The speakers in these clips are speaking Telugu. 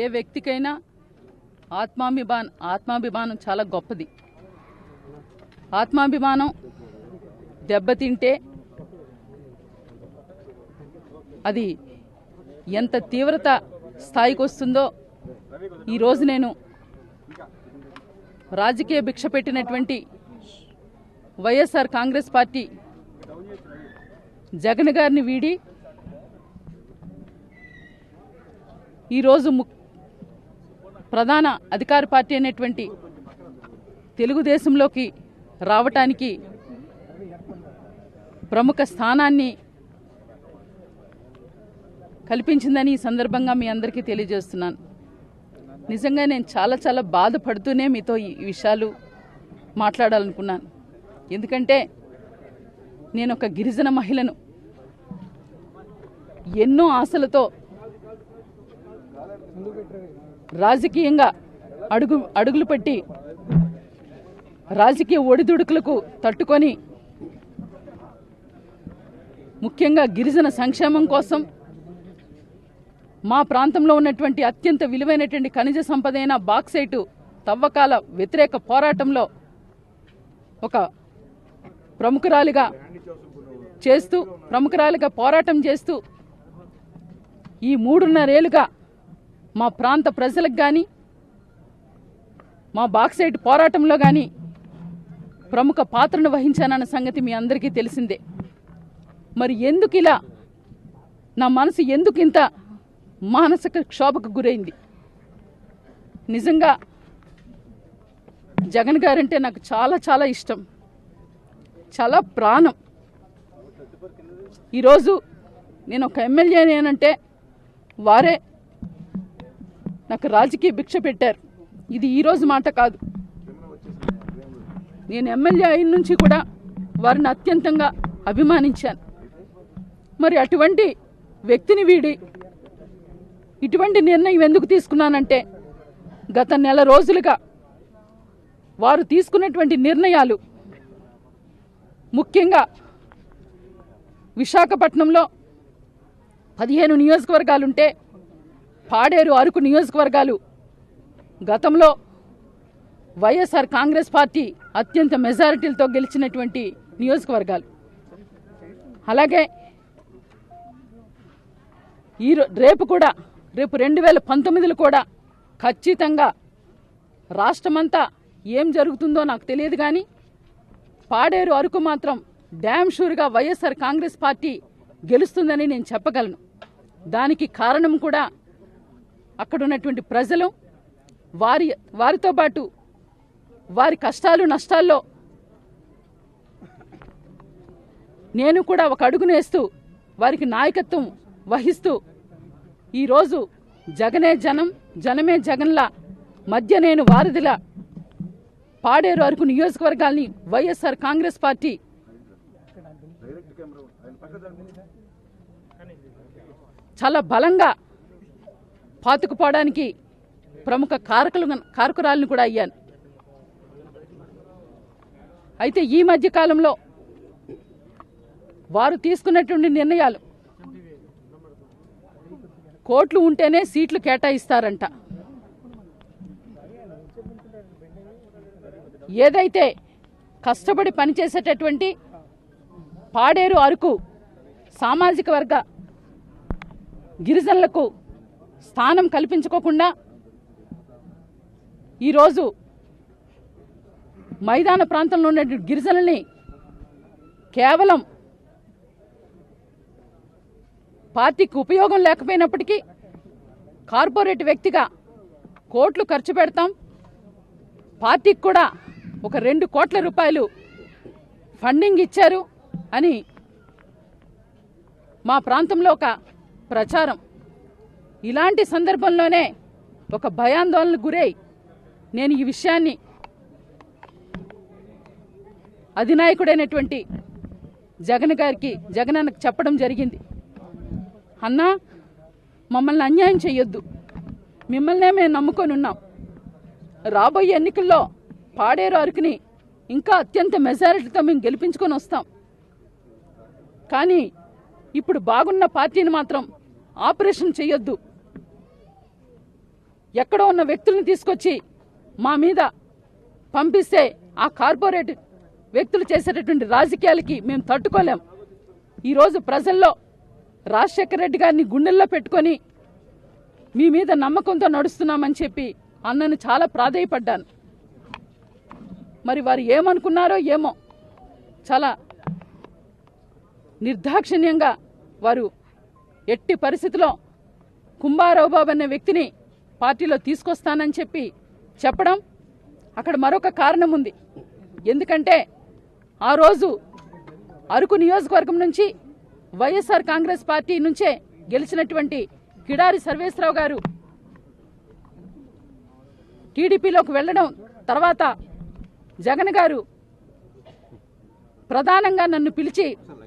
ఏ వ్యక్తికైనా ఆత్మాభిమాన్ ఆత్మాభిమానం చాలా గొప్పది. ఆత్మాభిమానం దెబ్బతింటే అది ఎంత తీవ్రత స్థాయికి వస్తుందో ఈరోజు నేను రాజకీయ భిక్ష పెట్టినటువంటి వైఎస్ఆర్ కాంగ్రెస్ పార్టీ జగన్ గారిని వీడి ఈరోజు ప్రధాన అధికార పార్టీ అనేటువంటి తెలుగుదేశంలోకి రావటానికి ప్రముఖ స్థానాన్ని కల్పించిందని ఈ సందర్భంగా మీ అందరికీ తెలియజేస్తున్నాను. నిజంగా నేను చాలా చాలా బాధపడుతూనే మీతో ఈ విషయాలు మాట్లాడాలనుకున్నాను. ఎందుకంటే నేను ఒక గిరిజన మహిళను ఎన్నో ఆశలతో రాజకీయంగా అడుగు అడుగులు పెట్టి రాజకీయ ఒడిదుడుకులకు తట్టుకొని ముఖ్యంగా గిరిజన సంక్షేమం కోసం మా ప్రాంతంలో ఉన్నటువంటి అత్యంత విలువైనటువంటి ఖనిజ సంపద అయిన బాక్సైటు తవ్వకాల వ్యతిరేక పోరాటంలో ఒక ప్రముఖురాలిగా చేస్తూ ప్రముఖురాలిగా పోరాటం చేస్తూ ఈ మూడున్నరేళ్ళుగా మా ప్రాంత ప్రజలకు కానీ మా బాక్సైట్ పోరాటంలో కానీ ప్రముఖ పాత్రను వహించానన్న సంగతి మీ అందరికీ తెలిసిందే. మరి ఎందుకు ఇలా? నా మనసు ఎందుకు ఇంత మానసిక క్షోభకు గురైంది? నిజంగా జగన్ గారంటే నాకు చాలా చాలా ఇష్టం. చాలా ప్రాణం. ఈరోజు నేను ఒక ఎమ్మెల్యేనేనంటే వారే నాకు రాజకీయ భిక్ష పెట్టారు. ఇది ఈరోజు మాట కాదు. నేను ఎమ్మెల్యే అయిన నుంచి కూడా వారిని అత్యంతంగా అభిమానించాను. మరి అటువంటి వ్యక్తిని వీడి ఇటువంటి నిర్ణయం ఎందుకు తీసుకున్నానంటే గత నెల రోజులుగా వారు తీసుకున్నటువంటి నిర్ణయాలు ముఖ్యంగా విశాఖపట్నంలో పదిహేను నియోజకవర్గాలుంటే పాడేరు అరకు నియోజకవర్గాలు. గతంలో వైఎస్ఆర్ కాంగ్రెస్ పార్టీ అత్యంత మెజారిటీలతో గెలిచినటువంటి నియోజకవర్గాలు. అలాగే ఈ రేపు కూడా రేపు రెండు వేల పంతొమ్మిదిలో కూడా ఖచ్చితంగా రాష్ట్రమంతా ఏం జరుగుతుందో నాకు తెలియదు కానీ పాడేరు అరకు మాత్రం డ్యామ్ షూర్గా వైఎస్ఆర్ కాంగ్రెస్ పార్టీ గెలుస్తుందని నేను చెప్పగలను. దానికి కారణం కూడా అక్కడ ఉన్నటువంటి ప్రజలు వారి వారితో పాటు వారి కష్టాలు నష్టాల్లో నేను కూడా ఒక అడుగునేస్తూ వారికి నాయకత్వం వహిస్తూ ఈరోజు జగనే జనం జనమే జగన్లా మధ్య నేను వారధిలా పాడేరు అరకు నియోజకవర్గాల్ని వైఎస్ఆర్ కాంగ్రెస్ పార్టీ చాలా బలంగా పాతుకుపోవడానికి ప్రముఖ కారకులు కారకురాలను కూడా అయ్యాను. అయితే ఈ మధ్య కాలంలో వారు తీసుకున్నటువంటి నిర్ణయాలు కోట్లు ఉంటేనే సీట్లు కేటాయిస్తారంట. ఏదైతే కష్టపడి పనిచేసేటటువంటి పాడేరు అరకు సామాజిక వర్గ గిరిజనులకు స్థానం కల్పించుకోకుండా ఈరోజు మైదాన ప్రాంతంలో ఉన్న గిరిజనుల్ని కేవలం పార్టీకి ఉపయోగం లేకపోయినప్పటికీ కార్పొరేట్ వ్యక్తిగా కోట్లు ఖర్చు పెడతాం. పార్టీకి కూడా ఒక రెండు కోట్ల రూపాయలు ఫండింగ్ ఇచ్చారు అని మా ప్రాంతంలో ఒక ప్రచారం. ఇలాంటి సందర్భంలోనే ఒక భయాందోళనకు గురై నేను ఈ విషయాన్ని అధినాయకుడైనటువంటి జగన్ గారికి జగన్ అన్నకు చెప్పడం జరిగింది. అన్నా మమ్మల్ని అన్యాయం చేయొద్దు. మిమ్మల్నే మేము నమ్ముకొని ఉన్నాం. రాబోయే ఎన్నికల్లో పాడేరు అరకుని ఇంకా అత్యంత మెజారిటీతో మేము గెలిపించుకొని వస్తాం. కానీ ఇప్పుడు బాగున్న పార్టీని మాత్రం ఆపరేషన్ చేయొద్దు. ఎక్కడో ఉన్న వ్యక్తుల్ని తీసుకొచ్చి మా మీద పంపిస్తే ఆ కార్పొరేట్ వ్యక్తులు చేసేటటువంటి రాజకీయాలకి మేము తట్టుకోలేం. ఈరోజు ప్రజల్లో రాజశేఖర రెడ్డి గారిని గుండెల్లో పెట్టుకొని మీ మీద నమ్మకంతో నడుస్తున్నామని చెప్పి అన్నను చాలా ప్రాధేయపడ్డాను. మరి వారు ఏమనుకున్నారో ఏమో చాలా నిర్దాక్షిణ్యంగా వారు ఎట్టి పరిస్థితిలో కుంభారావు బాబు అనే వ్యక్తిని పార్టీలో తీసుకొస్తానని చెప్పి చెప్పడం అక్కడ మరొక కారణం ఉంది. ఎందుకంటే ఆ రోజు అరకు నియోజకవర్గం నుంచి వైఎస్ఆర్ కాంగ్రెస్ పార్టీ నుంచే గెలిచినటువంటి కిడారి సర్వేశ్వరరావు గారు టీడీపీలోకి వెళ్ళడం తర్వాత జగన్ గారు ప్రధానంగా నన్ను పిలిచి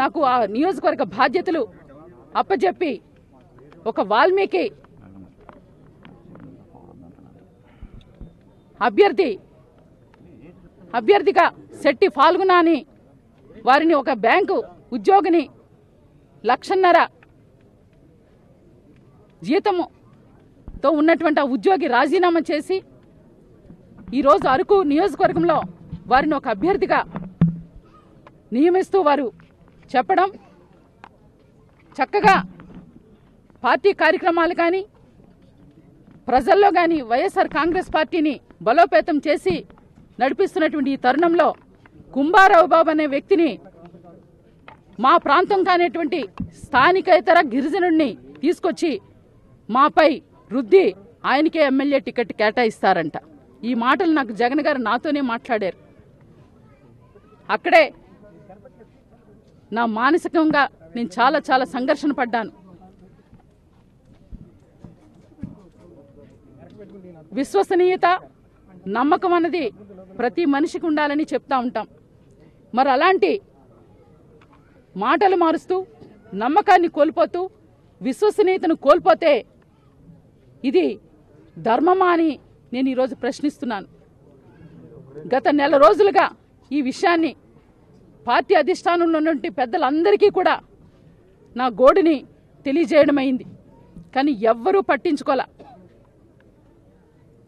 నాకు ఆ నియోజకవర్గ బాధ్యతలు అప్పజెప్పి ఒక వాల్మీకి అభ్యర్థి. అభ్యర్థిగా శెట్టి ఫాల్గునాని వారిని ఒక బ్యాంకు ఉద్యోగిని లక్షన్నర జీతముతో ఉన్నటువంటి ఆ ఉద్యోగి రాజీనామా చేసి ఈరోజు అరకు నియోజకవర్గంలో వారిని ఒక అభ్యర్థిగా నియమిస్తూ వారు చెప్పడం చక్కగా పార్టీ కార్యక్రమాలు కానీ ప్రజల్లో కానీ వైఎస్ఆర్ కాంగ్రెస్ పార్టీని బలోపేతం చేసి నడిపిస్తున్నటువంటి ఈ తరుణంలో కుంభారావు బాబు అనే వ్యక్తిని మా ప్రాంతం కానిటువంటి స్థానికేతర గిరిజనుడిని తీసుకొచ్చి మాపై రుద్ది ఆయనకే ఎమ్మెల్యే టికెట్ కేటాయిస్తారంట. ఈ మాటలు నాకు జగన్ గారు నాతోనే మాట్లాడారు. అక్కడే నా మానసికంగా నేను చాలా చాలా సంఘర్షణ పడ్డాను. విశ్వసనీయత నమ్మకం అన్నది ప్రతి మనిషికి ఉండాలని చెప్తా ఉంటాం. మరి అలాంటి మాటలు మారుస్తూ నమ్మకాన్ని కోల్పోతూ విశ్వసనీయతను కోల్పోతే ఇది ధర్మమా అని నేను ఈరోజు ప్రశ్నిస్తున్నాను. గత నెల రోజులుగా ఈ విషయాన్ని పార్టీ అధిష్టానంలో ఉన్నటువంటి పెద్దలందరికీ కూడా నా గోడిని తెలియజేయడమైంది. కానీ ఎవ్వరూ పట్టించుకోలే.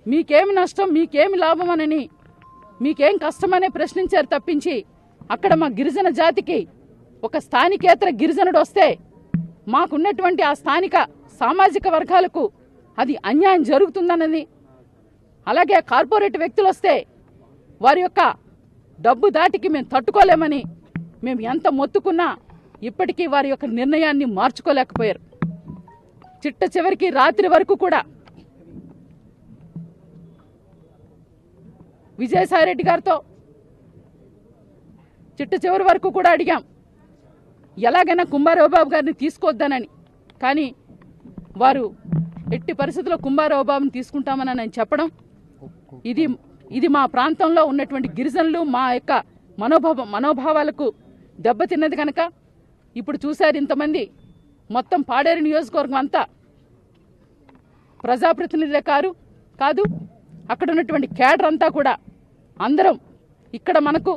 మీకేమి నష్టం మీకేమి లాభం అనని మీకేం కష్టమనే ప్రశ్నించారు తప్పించి అక్కడ మా గిరిజన జాతికి ఒక స్థానికేతర గిరిజనుడు వస్తే మాకున్నటువంటి ఆ స్థానిక సామాజిక వర్గాలకు అది అన్యాయం జరుగుతుందన్నది. అలాగే కార్పొరేట్ వ్యక్తులు వస్తే వారి యొక్క డబ్బు దాటికి మేము తట్టుకోలేమని మేము ఎంత మొత్తుకున్నా ఇప్పటికీ వారి యొక్క నిర్ణయాన్ని మార్చుకోలేకపోయారు. చిట్ట చివరికి రాత్రి వరకు కూడా విజయసాయిరెడ్డి గారితో చిట్ట చివరి వరకు కూడా అడిగాం. ఎలాగైనా కుంభారావుబాబు గారిని తీసుకొద్దానని. కానీ వారు ఎట్టి పరిస్థితుల్లో కుంభారావుబాబుని తీసుకుంటామని ఆయన చెప్పడం. ఇది ఇది మా ప్రాంతంలో ఉన్నటువంటి గిరిజనులు మా యొక్క మనోభావ మనోభావాలకు దెబ్బతిన్నది కనుక ఇప్పుడు చూశారు ఇంతమంది. మొత్తం పాడేరు నియోజకవర్గం అంతా ప్రజాప్రతినిధులే కారు కాదు అక్కడ ఉన్నటువంటి క్యాడర్ అంతా కూడా అందరం ఇక్కడ మనకు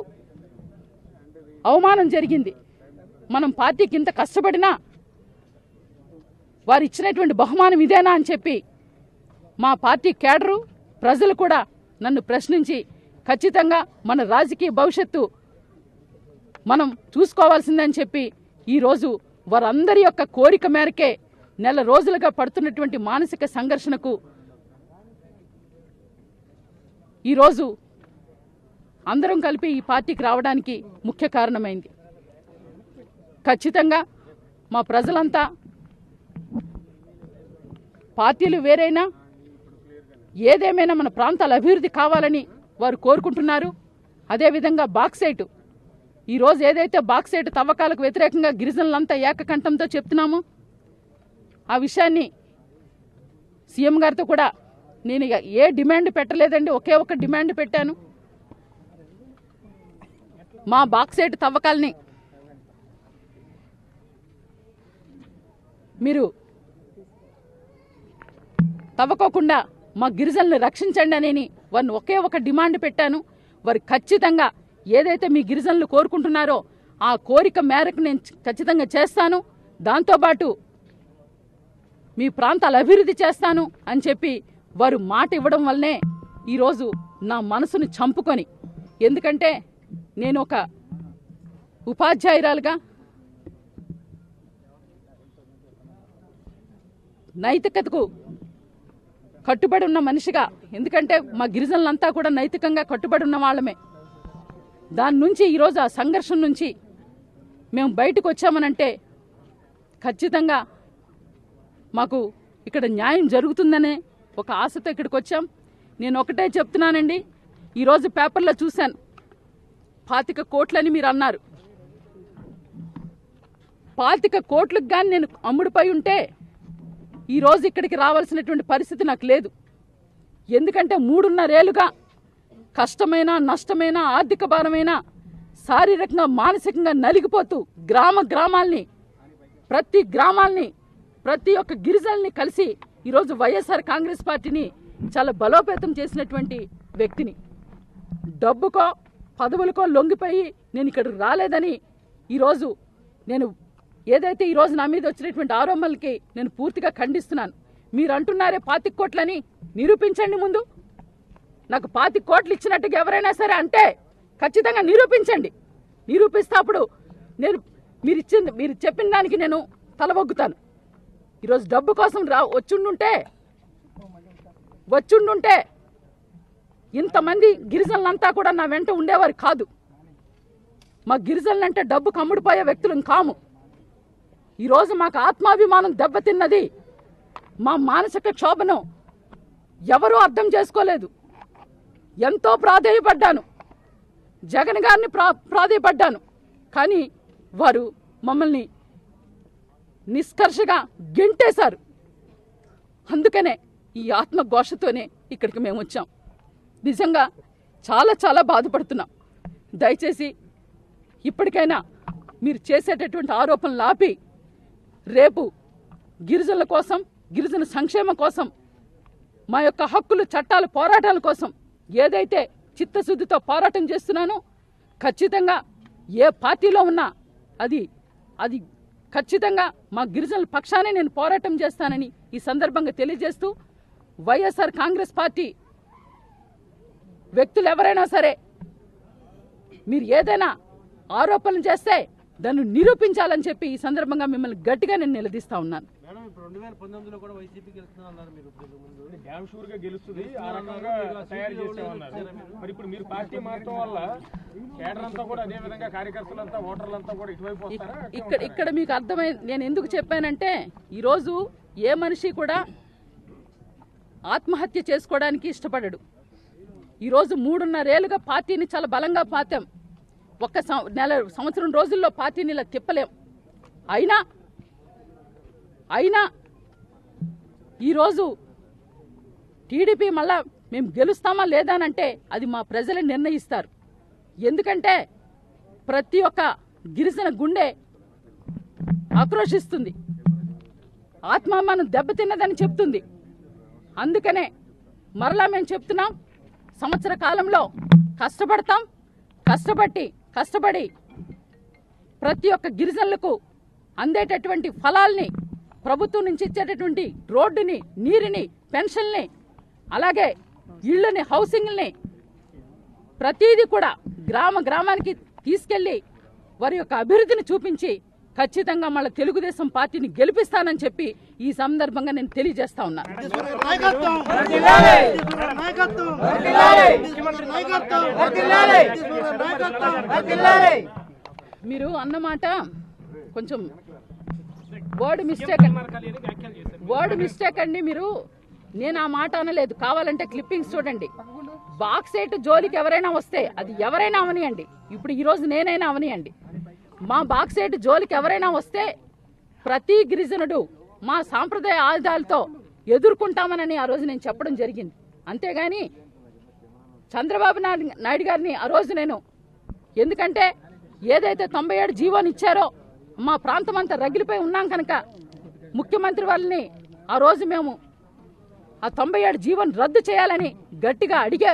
అవమానం జరిగింది. మనం పార్టీకి ఇంత కష్టపడినా వారు ఇచ్చినటువంటి బహుమానం ఇదేనా అని చెప్పి మా పార్టీ క్యాడరు ప్రజలు కూడా నన్ను ప్రశ్నించి ఖచ్చితంగా మన రాజకీయ భవిష్యత్తు మనం చూసుకోవాల్సిందని చెప్పి ఈరోజు వారందరి యొక్క కోరిక మేరకే నెల రోజులుగా పడుతున్నటువంటి మానసిక సంఘర్షణకు ఈరోజు అందరం కలిపి ఈ పార్టీకి రావడానికి ముఖ్య కారణమైంది. ఖచ్చితంగా మా ప్రజలంతా పార్టీలు వేరైనా ఏదేమైనా మన ప్రాంతాల అభివృద్ధి కావాలని వారు కోరుకుంటున్నారు. అదేవిధంగా బాక్సైట్ ఈరోజు ఏదైతే బాక్సైట్ తవ్వకాలకు వ్యతిరేకంగా గిరిజనులంతా ఏకకంఠంతో చెప్తున్నామో ఆ విషయాన్ని సీఎం గారితో కూడా నేను ఇక ఏ డిమాండ్ పెట్టలేదండి ఒకే ఒక డిమాండ్ పెట్టాను. మా బాక్సైట్ తవ్వకాలని. మీరు తవ్వకోకుండా మా గిరిజనులు రక్షించండి అని వారిని ఒకే ఒక డిమాండ్ పెట్టాను. వారు ఖచ్చితంగా ఏదైతే మీ గిరిజనులు కోరుకుంటున్నారో ఆ కోరిక మేరకు నేను ఖచ్చితంగా చేస్తాను. దాంతోపాటు మీ ప్రాంతాల అభివృద్ధి చేస్తాను అని చెప్పి వారు మాట ఇవ్వడం వల్లనే ఈరోజు నా మనసును చంపుకొని. ఎందుకంటే నేను ఒక ఉపాధ్యాయురాలుగా నైతికతకు కట్టుబడి ఉన్న మనిషిగా ఎందుకంటే మా గిరిజనులంతా కూడా నైతికంగా కట్టుబడి ఉన్న వాళ్ళమే. దాని నుంచి ఈరోజు ఆ సంఘర్షణ నుంచి మేము బయటకు వచ్చామనంటే ఖచ్చితంగా మాకు ఇక్కడ న్యాయం జరుగుతుందనే ఒక ఆశతో ఇక్కడికి వచ్చాం నేను ఒకటే చెప్తున్నానండి. ఈరోజు పేపర్లో చూశాను. పాతిక కోట్లని మీరు అన్నారు. పాతిక కోట్లకు కానీ నేను అమ్ముడుపై ఉంటే ఈరోజు ఇక్కడికి రావాల్సినటువంటి పరిస్థితి నాకు లేదు. ఎందుకంటే మూడున్నరేళ్ళుగా కష్టమైన నష్టమైన ఆర్థిక భారమైన శారీరకంగా మానసికంగా నలిగిపోతూ గ్రామ గ్రామాల్ని ప్రతి గ్రామాల్ని ప్రతి ఒక్క గిరిజనుల్ని కలిసి ఈరోజు వైఎస్ఆర్ కాంగ్రెస్ పార్టీని చాలా బలోపేతం చేసినటువంటి వ్యక్తిని. డబ్బుకో పదవులకో లొంగిపోయి నేను ఇక్కడికి రాలేదని ఈరోజు నేను ఏదైతే ఈరోజు నా మీద వచ్చినటువంటి ఆరోపణలకి నేను పూర్తిగా ఖండిస్తున్నాను. మీరు అంటున్నారే పాతిక కోట్లని నిరూపించండి ముందు. నాకు పాతి కోట్లు ఇచ్చినట్టుగా ఎవరైనా సరే అంటే ఖచ్చితంగా నిరూపించండి. నిరూపిస్తే అప్పుడు నేను మీరు ఇచ్చింది మీరు చెప్పిన దానికి నేను తలవొగ్గుతాను. ఈరోజు డబ్బు కోసం రా వచ్చుండుంటే. వచ్చుండుంటే. ఇంతమంది గిరిజనులంతా కూడా నా వెంట ఉండేవారు కాదు. మా గిరిజనులంటే డబ్బు కమ్ముడిపోయే వ్యక్తులు కాము. ఈరోజు మాకు ఆత్మాభిమానం దెబ్బతిన్నది. మా మానసిక క్షోభను ఎవరూ అర్థం చేసుకోలేదు. ఎంతో ప్రాధేయపడ్డాను. జగన్ గారిని ప్రా ప్రాధేయపడ్డాను. కానీ వారు మమ్మల్ని నిష్కర్షగా గెంటేశారు. అందుకనే ఈ ఆత్మఘోషతోనే ఇక్కడికి మేము వచ్చాం. నిజంగా చాలా చాలా బాధపడుతున్నాం. దయచేసి ఇప్పటికైనా మీరు చేసేటటువంటి ఆరోపణలు ఆపి రేపు గిరిజనుల కోసం గిరిజన సంక్షేమం కోసం మా యొక్క హక్కులు చట్టాల పోరాటాల కోసం ఏదైతే చిత్తశుద్ధితో పోరాటం చేస్తున్నానో ఖచ్చితంగా ఏ పార్టీలో ఉన్నా అది అది ఖచ్చితంగా మా గిరిజనుల పక్షానే నేను పోరాటం చేస్తానని ఈ సందర్భంగా తెలియజేస్తూ వైఎస్ఆర్ కాంగ్రెస్ పార్టీ వ్యక్తులు ఎవరైనా సరే మీరు ఏదైనా ఆరోపణలు చేస్తే దాన్ని నిరూపించాలని చెప్పి ఈ సందర్భంగా మిమ్మల్ని గట్టిగా నేను నిలదీస్తా ఉన్నాను. రెండు వేల పంతొమ్మిదిలో కూడా వైసీపీ గెలుస్తున్నా అన్నారు మీరు డ్యామ్ షూర్గా గెలుస్తుంది. ఆ రకంగా తయారు మరి? ఇప్పుడు మీరు పార్టీ మారటం వల్ల కేడర్ అంతా కూడా అదే విధంగా కార్యకర్తలంతా ఓటర్లంతా కూడా ఇటువైపు వస్తారా? అట్లా ఇక్కడ ఇక్కడ మీకు అర్థమై నేను ఎందుకు చెప్పానంటే ఈరోజు ఏ మనిషి కూడా ఆత్మహత్య చేసుకోవడానికి ఇష్టపడడు. ఈరోజు మూడున్నరేళ్ళుగా పార్టీని చాలా బలంగా పాతాం. ఒక్క నెల సంవత్సరం రోజుల్లో పార్టీని ఇలా తిప్పలేం. అయినా అయినా ఈరోజు టీడీపీ మళ్ళా మేము గెలుస్తామా లేదానంటే అది మా ప్రజలు నిర్ణయిస్తారు. ఎందుకంటే ప్రతి ఒక్క గిరిజన గుండె ఆక్రోషిస్తుంది ఆత్మాభిమానం దెబ్బతిన్నదని చెప్తుంది. అందుకనే మరలా మేము చెప్తున్నాం సంవత్సర కాలంలో కష్టపడతాం కష్టపట్టి కష్టపడి ప్రతి ఒక్క గిరిజనులకు అందేటటువంటి ఫలాల్ని ప్రభుత్వం నుంచి ఇచ్చేటటువంటి రోడ్డుని నీరుని పెన్షన్ని అలాగే ఇళ్ళని హౌసింగ్ని ప్రతిదీ కూడా గ్రామ గ్రామానికి తీసుకెళ్ళి వారి యొక్క అభివృద్ధిని చూపించి ఖచ్చితంగా మళ్ళీ తెలుగుదేశం పార్టీని గెలిపిస్తానని చెప్పి ఈ సందర్భంగా నేను తెలియజేస్తా నాయకత్వం! మీరు అన్నమాట కొంచెం వర్డ్ మిస్టేక్ వర్డ్ మిస్టేక్ అండి మీరు. నేను ఆ మాట అనలేదు. కావాలంటే క్లిప్పింగ్స్ చూడండి. బాక్సైట్ జోలికి ఎవరైనా వస్తే అది ఎవరైనా అవనియండి. ఇప్పుడు ఈరోజు నేనైనా అవనియండి. మా బాక్సైట్ జోలికి ఎవరైనా వస్తే ప్రతి గిరిజనుడు మా సాంప్రదాయ ఆయుధాలతో ఎదుర్కొంటామనని ఆ రోజు నేను చెప్పడం జరిగింది. అంతేగాని చంద్రబాబు నాయుడు నాయుడు గారిని ఆ రోజు నేను ఎందుకంటే ఏదైతే తొంభై ఏడు జీవోని ఇచ్చారో మా ప్రాంతం అంతా రగిలిపోయి ఉన్నాం కనుక ముఖ్యమంత్రి వాళ్ళని ఆ రోజు మేము ఆ తొంభై ఏడు జీవన్ రద్దు చేయాలని గట్టిగా అడిగే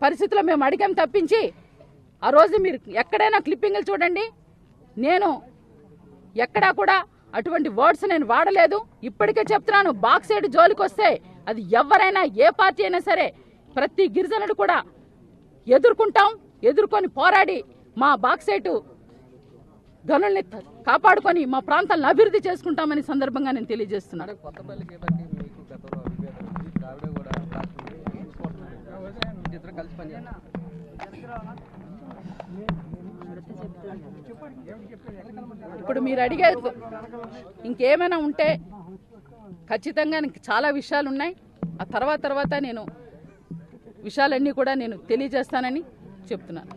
పరిస్థితిలో మేము అడిగాం తప్పించి ఆ రోజు మీరు ఎక్కడైనా క్లిప్పింగ్లు చూడండి. నేను ఎక్కడా కూడా అటువంటి వర్డ్స్ నేను వాడలేదు. ఇప్పటికే చెప్తున్నాను బాక్సైడ్ జోలికి వస్తే అది ఎవరైనా ఏ పార్టీ అయినా సరే ప్రతి గిరిజనుడు కూడా ఎదుర్కొంటాం ఎదుర్కొని పోరాడి మా బాక్సైటు గనుల్ని కాపాడుకొని మా ప్రాంతాలను అభివృద్ధి చేసుకుంటామని సందర్భంగా నేను తెలియజేస్తున్నాను. ఇప్పుడు మీరు అడిగే ఇంకేమైనా ఉంటే ఖచ్చితంగా చాలా విషయాలు ఉన్నాయి. ఆ తర్వాత తర్వాత నేను విషయాలన్నీ కూడా నేను తెలియజేస్తానని చెప్తున్నాను.